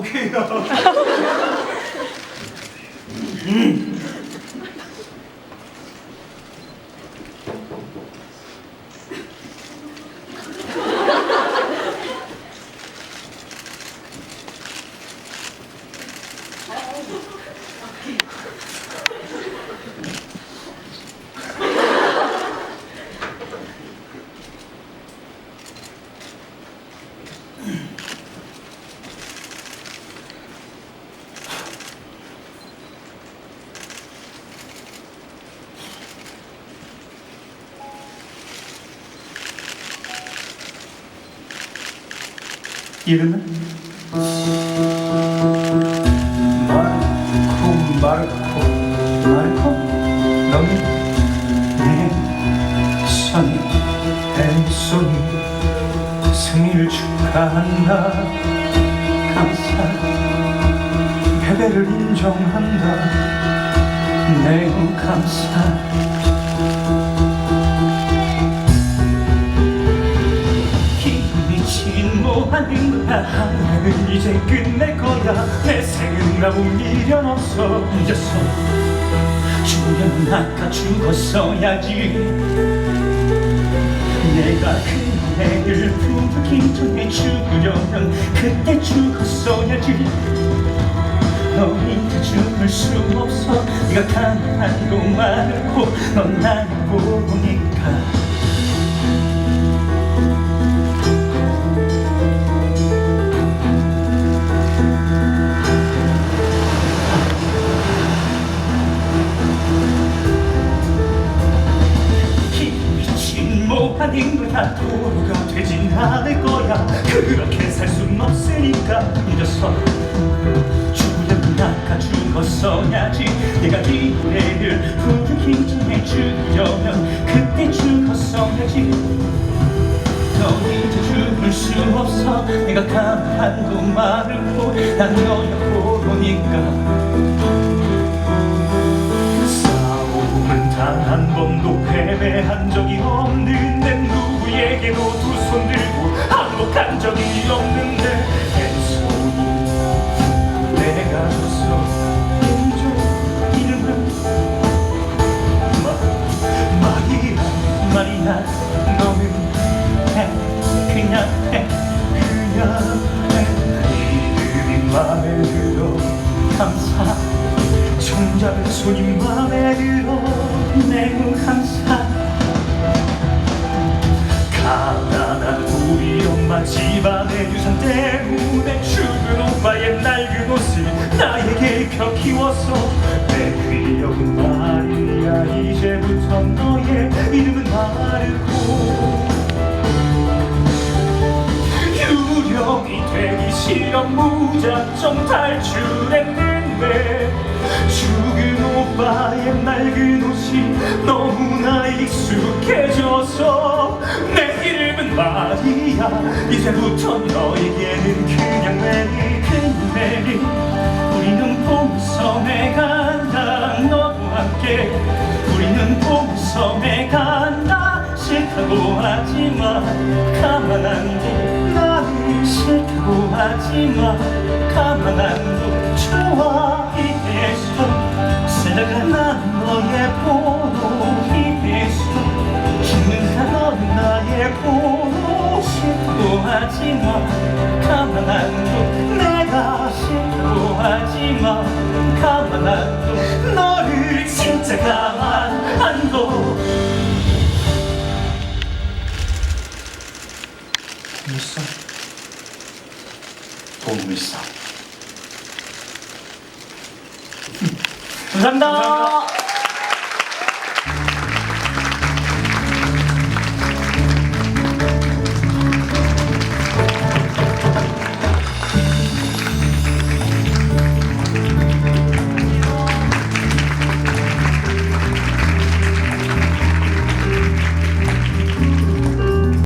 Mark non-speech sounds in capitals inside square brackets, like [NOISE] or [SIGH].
오케이요. 이름은 마르코 마르코 마르코 너는 내 손이 왼손이 승리를 축하한다. 감사. 패배를 인정한다. 매우 감사 이제 끝낼 거야. 내 생은 아무 미련 없어. 잊었어 죽으면 아까 죽었어야지. 내가 그대를 부르기 전에 죽으려면 그때 죽었어야지. 너 이제 죽을 수 없어. 네가 많고 넌 나를 보니까 그렇게 살 순 없으니까 잊었어. 죽으려면 아까 죽었어야지. 내가 기회를 부르기 전에 죽으려면 그때 죽었어야지. 너 이제 죽을 수 없어. 내가 가난하고 마르고 난 너야 보니까. 싸움은 단한 번도 패배한 적이 없는데 누구에게도 두 [LAUGHS] 정잡은 손이 맘에 들어 매우 감사 가난한 우리 엄마 집안의 유산 때문에 죽은 오빠의 낡은 옷을 나에게 입혀 키웠어. 내 귀여운 마리아 이제부터 너의 이름은 마르고 유령이 되기 싫어 무작정 탈출했는데 죽은 오빠의 낡은 옷이 너무나 익숙해져서 내 이름은 마리아. 이제부터 너에게는 그냥 메리 그냥 메리 우리는 봄섬에 간다. 너와 함께 우리는 봄섬에 간다. 싫다고 하지마 가만 안둬 나를 싫다고 하지마 가만 안둬 좋아 살다가 난 너의 보호해서 죽는다 넌 나의 보호 싫다고 하지마 가만 안둬 내가 싫다고 하지마 가만 안둬 너를 진짜 가만 안둬 보물상 감사합니다.